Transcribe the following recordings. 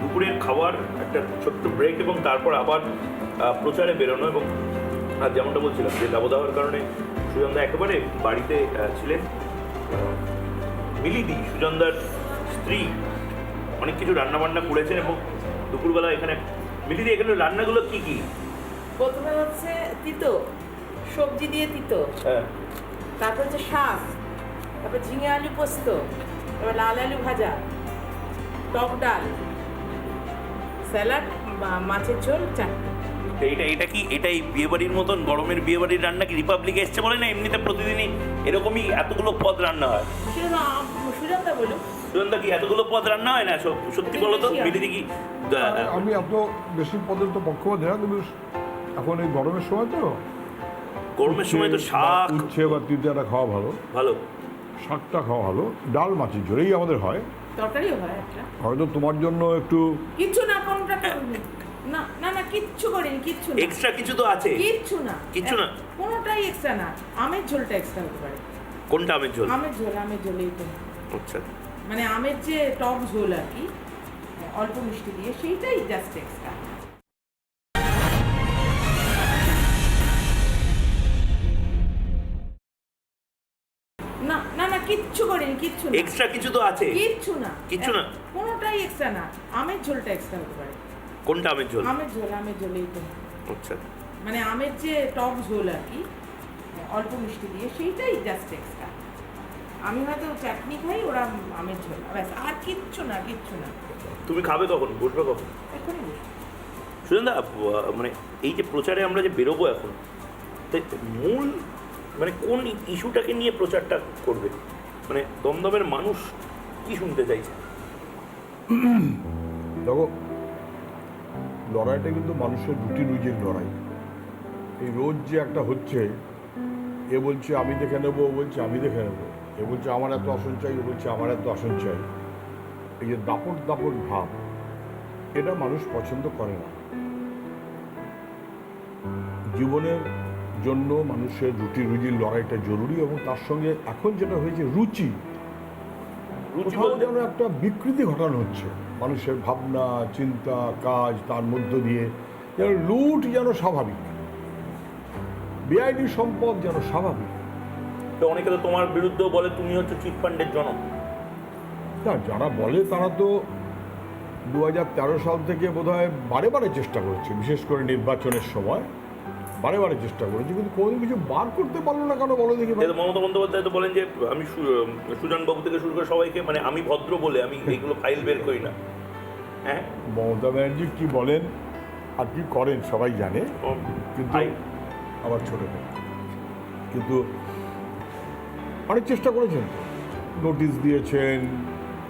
দুপুরের খাবার একটা ছোট্ট ব্রেক এবং তারপর আবার প্রচারে বেরোনো এবং আর যেমনটা বলছিলাম যে দাবদাহর কারণে সুজনদা একেবারে বাড়িতে ছিলেন। মিলিদি সুজনদার স্ত্রী অনেক কিছু রান্নাবান্না করেছেন এবং দুপুরবেলা এখানে মিলিদি এখানে রান্নাগুলো কি কি? প্রথমে হচ্ছে তিতো সবজি দিয়ে তিতো। হ্যাঁ। তারপর হচ্ছে শাক তারপর ঝিঙে আলু পোস্ত তারপর লাল আলু ভাজা। টক ডাল স্যালাড মাছের ঝোল চাটনি। তো এইটা এটা কি এটাই বিয়েবাড়ির মতন গরমের বিয়েবাড়ির রান্না কি রিপাবলিকে এসছে বলে না এমনিতে প্রতিদিনই এরকমই এতগুলো পদ রান্না হয়? সেটা বলুন। সুজনদা কি এতগুলো পদ রান্না হয় না? সত্যি বলো তো। কি? আমি এত বেশি পদের তো পক্ষপাত না কিন্তু এখন এই গরমের সময় তো? গরমের সময় তো শাক। উচ্ছে বা খাওয়া ভালো। ভালো। শাকটা খাওয়া ভালো। ডাল মাছের ঝোলেই আমাদের হয়। তরকারিও হয় একটা। হয়তো তোমার জন্য একটু কিচ্ছু না কোনটা করবি না না না কিচ্ছু করিনি কিচ্ছু না। এক্সট্রা কিছু তো আছে? কিচ্ছু না। কিচ্ছু না? কোনোটাই এক্সট্রা না আমের ঝোলটা এক্সট্রা হতে পারে। কোনটা আমের ঝোল? আমের ঝোল আমের ঝোলেই তো। আচ্ছা। মানে আমের যে টক ঝোল আর কি অল্প মিষ্টি দিয়ে সেইটাই জাস্ট এক্সট্রা কিচ্ছু করিনি কিচ্ছু না। এক্সট্রা কিছু তো আছে। কিচ্ছু না। কিচ্ছু না? কোনোটাই এক্সট্রা না। আমের ঝোলটা এক্সট্রা হতে পারে। কোনটা আমের ঝোল? আমের ঝোল আমের ঝোলেই তো। আচ্ছা। মানে আমের যে টক ঝোল আর কি অল্প মিষ্টি দিয়ে সেইটাই জাস্ট এক্সট্রা আমি হয়তো চাটনি খাই ওরা আমের ঝোল। ব্যাস আর কিচ্ছু না কিচ্ছু না। তুমি খাবে কখন? বসবে কখন? এখনই বসি। সুজনদা মানে এই যে প্রচারে আমরা যে বেরোবো এখন তাই মূল মানে কোন ইস্যুটাকে নিয়ে প্রচারটা করবে? মানে দমদমের মানুষ কি শুনতে চাইছে? দেখো, লড়াইটা কিন্তু মানুষের রুটি রুজির লড়াই। এই রোজ যে একটা হচ্ছে, এ বলছে, আমি দেখে নেব, ও বলছে, আমি দেখে নেব। এ বলছে, আমার এত আসন চাই ও বলছে, আমার এত আসন চাই এই যে দাপট দাপট ভাব, এটা মানুষ পছন্দ করে না। জীবনের জন্য মানুষের রুটি রুজির লড়াইটা জরুরি এবং তার সঙ্গে এখন যেটা হয়েছে রুচি। কোথাও যেন একটা বিকৃতি ঘটানো হচ্ছে। মানুষের ভাবনা চিন্তা কাজ তার মধ্য দিয়ে যেন লুট যেন স্বাভাবিক। বেআইনি সম্পদ যেন স্বাভাবিক। তো অনেকে তো তোমার বিরুদ্ধেও বলে তুমি হচ্ছে চিটফান্ডের জনক। না যারা বলে তারা তো দু হাজার তেরো সাল থেকে বোধহয় বারে বারে চেষ্টা করেছে বিশেষ করে নির্বাচনের সময়। বারে বারে চেষ্টা করেছি কিন্তু কোনোদিন কিছু বার করতে পারল না কেন বলো দেখি? মমতা বন্দ্যোপাধ্যায় তো বলেন যে আমি সু- সুজন বাবু থেকে শুরু করে সবাইকে মানে আমি ভদ্র বলে আমি এইগুলো ফাইল বের করি না। হ্যাঁ? মমতা ব্যানার্জি কি বলেন আর কি করেন সবাই জানে কিন্তু আবার ছোট। কিন্তু অনেক চেষ্টা করেছেন নোটিশ দিয়েছেন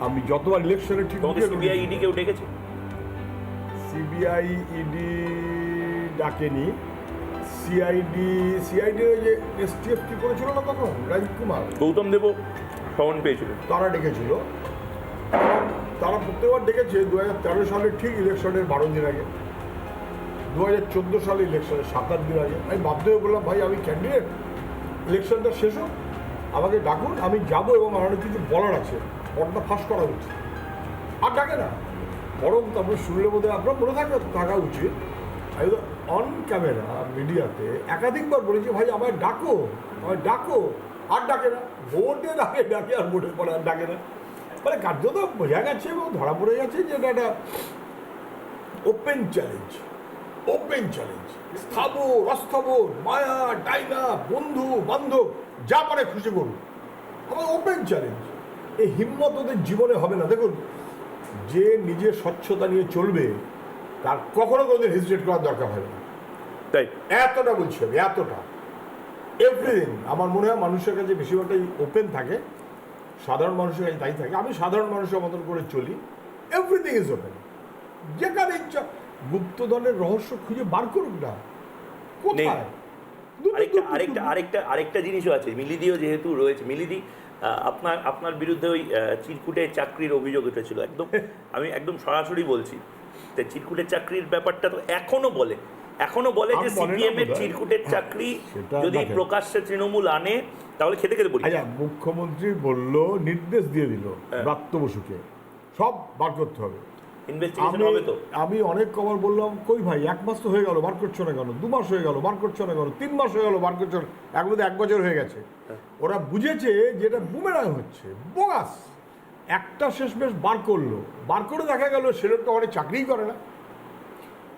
আমি যতবার ইলেকশনে ঠিক সিবিআই ইডি কেউ ডেকেছে? সিবিআই ইডি ডাকেনি সিআইডি সিআইডি যে এসটিএফ কি করেছিল না তখন? রাজীব কুমার। গৌতম দেবও সমন পেয়েছিল। তারা ডেকেছিল। তারা প্রত্যেকবার ডেকেছে দু হাজার তেরো সালের ঠিক ইলেকশনের বারো দিন আগে। দু হাজার চোদ্দ সালে ইলেকশনের সাত আট দিন আগে। আমি বাধ্য হয়ে বললাম ভাই আমি ক্যান্ডিডেট ইলেকশনটা শেষ হোক। আমাকে ডাকুন আমি যাব এবং আমার অনেক কিছু বলার আছে। পর্দা ফাঁস করা উচিত। আর ডাকে না। বরং তারপরে শুনলে বোধহয় আপনার মনে থাকা থাকা উচিত। তো অন ক্যামেরা মিডিয়াতে একাধিকবার বলেছি, ভাই, আমায় ডাকো আমায় ডাকো। আর ডাকে না। ভোটের আগে ডাকে আর ভোটের পরে আর ডাকে না। মানে কার্যত বোঝা গেছে এবং ধরা পড়ে গেছে যে এটা একটা ওপেন চ্যালেঞ্জ ওপেন চ্যালেঞ্জ স্থাবর, অস্থাবর, মায়া ডাইনা বন্ধু, বান্ধব, যা পারে খুশি করুন। আমার ওপেন চ্যালেঞ্জ এই হিম্মত ওদের জীবনে হবে না। দেখুন, যে নিজের স্বচ্ছতা নিয়ে চলবে তার কখনো কোনোদিন হেজিটেট করার দরকার হবে না। তাই? এতটা বলছি আমি এতটা। এভরিথিং আমার মনে হয় মানুষের কাছে বেশিরভাগটাই ওপেন থাকে সাধারণ মানুষের কাছে তাই থাকে। আমি সাধারণ মানুষের মতন করে চলি এভরিথিং ইজ ওপেন যেখানে ইচ্ছা গুপ্তধনের রহস্য খুঁজে বার করুক না। কোথায়? আরেকটা আরেকটা আরেকটা আরেকটা জিনিসও আছে। মিলিদিও যেহেতু রয়েছে মিলিদি আপনার আপনার বিরুদ্ধে ওই চিরকুটে চাকরির অভিযোগ উঠেছিল। একদম আমি একদম সরাসরি বলছি। তো চিরকুটের চাকরির ব্যাপারটা তো এখনও বলে। এখনও বলে যে সিপিএম এর চিরকুটের চাকরি যদি প্রকাশ্যে তৃণমূল আনে তাহলে খেতে খেতে বলি আচ্ছা মুখ্যমন্ত্রী বলল নির্দেশ দিয়ে দিল হ্যাঁ। ব্রাত্য বসুকে। সব বার করতে হবে। আমি অনেক কবার বললাম কই ভাই এক মাস তো হয়ে গেল বার করছ না কেন? দু মাস হয়ে গেল বার করছ না কেন? তিন মাস হয়ে গেল বার করছ না এক বছর হয়ে গেছে। ওরা বুঝেছে যে যেটা বুমেরাং হচ্ছে বোগাস। একটা শেষ বেশ বার করল। বার করে দেখা গেল তো অনেক চাকরিই করে না।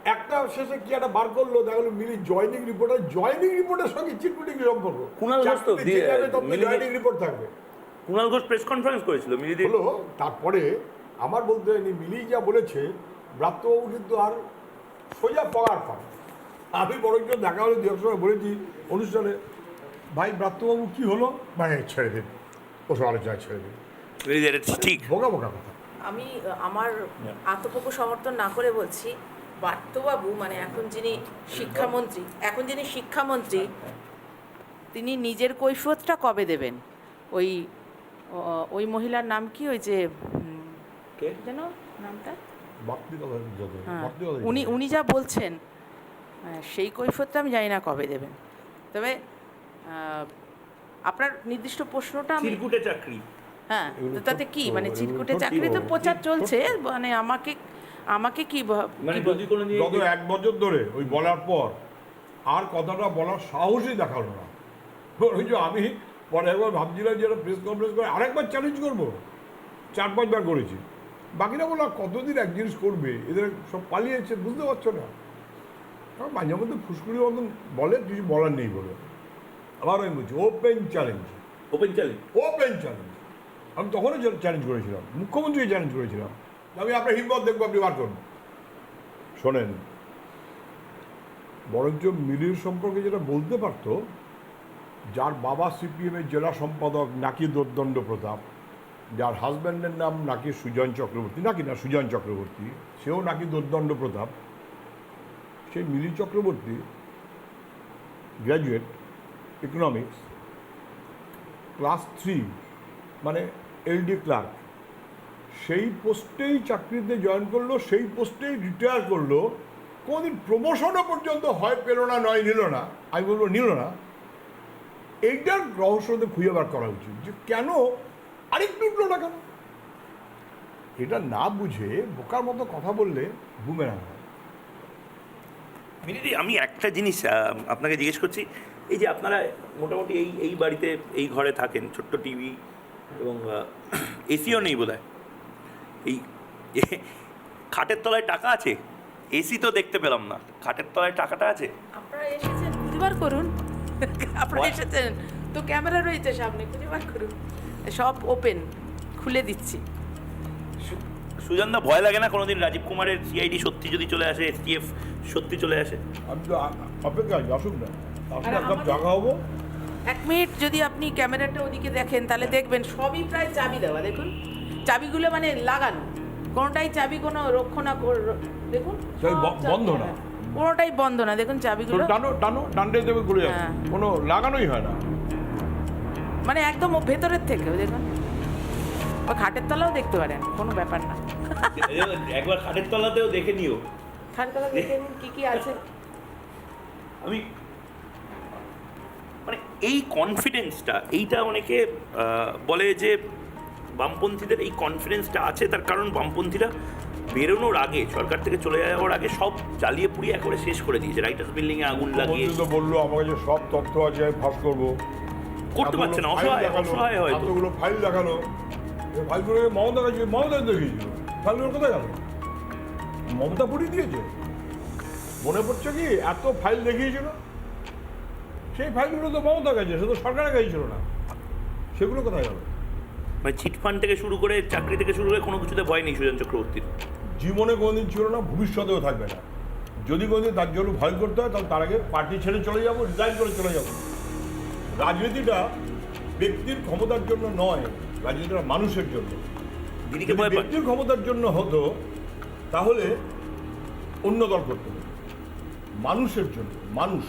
একটা শেষে কি একটা বার করল দেখা গেলো মিলি জয়নিং রিপোর্টার জয়নিং রিপোর্টের সঙ্গে চিটকুটি সম্পর্ক। কুণাল ঘোষ তো জয়নিং রিপোর্ট থাকবে। কুণাল ঘোষ প্রেস কনফারেন্স করেছিল মিলি হলো তারপরে আমার বলতে হয়নি মিলি যা বলেছে ব্রাত্যবাবু কিন্তু আর সোজা পগার পান। আমি বরঞ্চ দেখা হলে দু সময় বলেছি অনুষ্ঠানে ভাই ব্রাত্যবাবু কি হলো? মানে ছেড়ে দিন। ওসব আলোচনা ছেড়ে দিন। ঠিক। বোকা বোকা কথা। আমি আমার আত্মপক্ষ সমর্থন না করে বলছি বার্তবাবু মানে এখন যিনি শিক্ষামন্ত্রী এখন যিনি শিক্ষামন্ত্রী তিনি নিজের কৈফিয়তটা কবে দেবেন? ওই ওই মহিলার নাম কি? ওই যে যেন নামটা? হ্যাঁ। উনি উনি যা বলছেন হ্যাঁ, সেই কৈফিয়তটা আমি জানি না কবে দেবেন। তবে আপনার নির্দিষ্ট প্রশ্নটা আমি চিরকুটে চাকরি। হ্যাঁ তো তাতে কি? মানে ছোট্ট চাকরি তো প্রচার চলছে মানে আমাকে আমাকে কি মানে যদি কোনো নিয়ে গত এক বছর ধরে ওই বলার পর আর কথাটা বলার সাহসই দেখাল না। ওই যে আমি পরে একবার ভাবছিলাম যে একটা প্রেস কনফারেন্স করে আরেকবার চ্যালেঞ্জ করব। চার পাঁচবার করেছি। বাকিরা বলো আর কতদিন এক জিনিস করবে? এদের সব পালিয়েছে বুঝতে পারছ না? কারণ মাঝে মধ্যে ফুসকুড়ি মতন বলে কিছু বলার নেই বলে। আবার আমি বলছি open challenge open challenge open challenge আমি তখনও চ্যালেঞ্জ করেছিলাম। মুখ্যমন্ত্রীকে চ্যালেঞ্জ করেছিলাম। আমি আপনার হিম্মত দেখব, আপনি বার করুন। শোনেন, বরঞ্চ মিলির সম্পর্কে যেটা বলতে পারতো, যার বাবা সিপিএমের জেলা সম্পাদক নাকি দোর্দণ্ড প্রতাপ, যার হাজব্যান্ডের নাম নাকি সুজন চক্রবর্তী, নাকি না, সুজন চক্রবর্তী, সেও নাকি দোর্দণ্ড প্রতাপ, সেই Mili Chakraborty graduate economics class three মানে এলডি ক্লার্ক সেই পোস্টেই চাকরিতে জয়েন করল, সেই পোস্টেই রিটায়ার করল, কোনোদিন প্রমোশনও পর্যন্ত হয় পেল না, নয় নিল না। আমি বলব নিল না। এইটার রহস্যতে খুঁজে বার করা উচিত যে কেন আরেকটু উঠল না কেন? এটা না বুঝে বোকার মতো কথা বললে বুমেরা হয়। মিলিদি আমি একটা জিনিস আপনাকে জিজ্ঞেস করছি, এই যে আপনারা মোটামুটি এই এই বাড়িতে, এই ঘরে থাকেন, ছোট্ট টিভি এবং এসিও নেই বোধ এই খাটের তলায় টাকা আছে? এসি তো দেখতে পেলাম না। খাটের তলায় টাকাটা আছে? আপনারা এসেছেন খুঁজে বার করুন। আপনারা? এসেছেন। তো ক্যামেরা রয়েছে সামনে খুঁজে বার করুন। সব ওপেন খুলে দিচ্ছি। সুজনদা ভয় লাগে না কোনোদিন রাজীব কুমারের সিআইডি সত্যি যদি চলে আসে এসটিএফ সত্যি চলে আসে? আমি তো অপেক্ষা আছি, আসুক না। এক জাগা হব। এক মিনিট যদি আপনি ক্যামেরাটা ওদিকে দেখেন তাহলে দেখবেন সবই প্রায় চাবি দেওয়া দেখুন। চাবিগুলো মানে লাগানো। কোনোটাই চাবি কোনো রক্ষণা কর- দেখুন ব- বন্ধ না। কোনোটাই বন্ধ না দেখুন চাবিগুলো। টানো টানো ডান্ডে দেবে ঘুরে যাবে হ্যাঁ। কোনো লাগানোই হয় না। মানে একদম ও ভেতরের থেকে দেখুন। ও খাটের তলাও দেখতে পারেন কোনো ব্যাপার না। একবার খাটের তলাতেও দেখে নিও। খাটের তলা দেখে নিন কী কী আছে। আমি এই কনফিডেন্সটা এইটা অনেকে বলে যে বামপন্থীদের এই কনফিডেন্সটা আছে তার কারণ বামপন্থীরা বেরোনোর আগে সরকার থেকে চলে যাওয়ার আগে সব জ্বালিয়ে পুড়িয়ে একেবারে শেষ করে দিয়েছে। রাইটার্স বিল্ডিংয়ে আগুন লাগিয়ে। তো বলল আমার কাছে সব তথ্য আছে আমি ফাঁস করব। করতে পারছে না অসহায় অসহায় হয়তো। এতগুলো ফাইল দেখাল। এই ফাইলগুলোকে মমতা কাছে মমতা দেখিয়েছিল। ফাইলগুলো কোথায় গেল? মমতা পড়িয়ে দিয়েছে। মনে পড়ছে কি এত ফাইল দেখিয়েছিল? সেই ফাইলগুলো তো মমতা কাছে সে তো সরকারের কাছে ছিল না। সেগুলো কোথায় গেল? মানে চিটফান্ড থেকে শুরু করে চাকরি থেকে শুরু করে কোনো কিছুতে ভয় নেই সুজন চক্রবর্তীর। জীবনে কোনোদিন ছিল না ভবিষ্যতেও থাকবে না। যদি কোনোদিন তার জন্য ভয় করতে হয় তাহলে তার আগে পার্টি ছেড়ে চলে যাব রিজাইন করে চলে যাব। রাজনীতিটা ব্যক্তির ক্ষমতার জন্য নয় রাজনীতিটা মানুষের জন্য। ব্যক্তির ক্ষমতার জন্য হতো তাহলে অন্য দল করতে। হতো মানুষের জন্য মানুষ।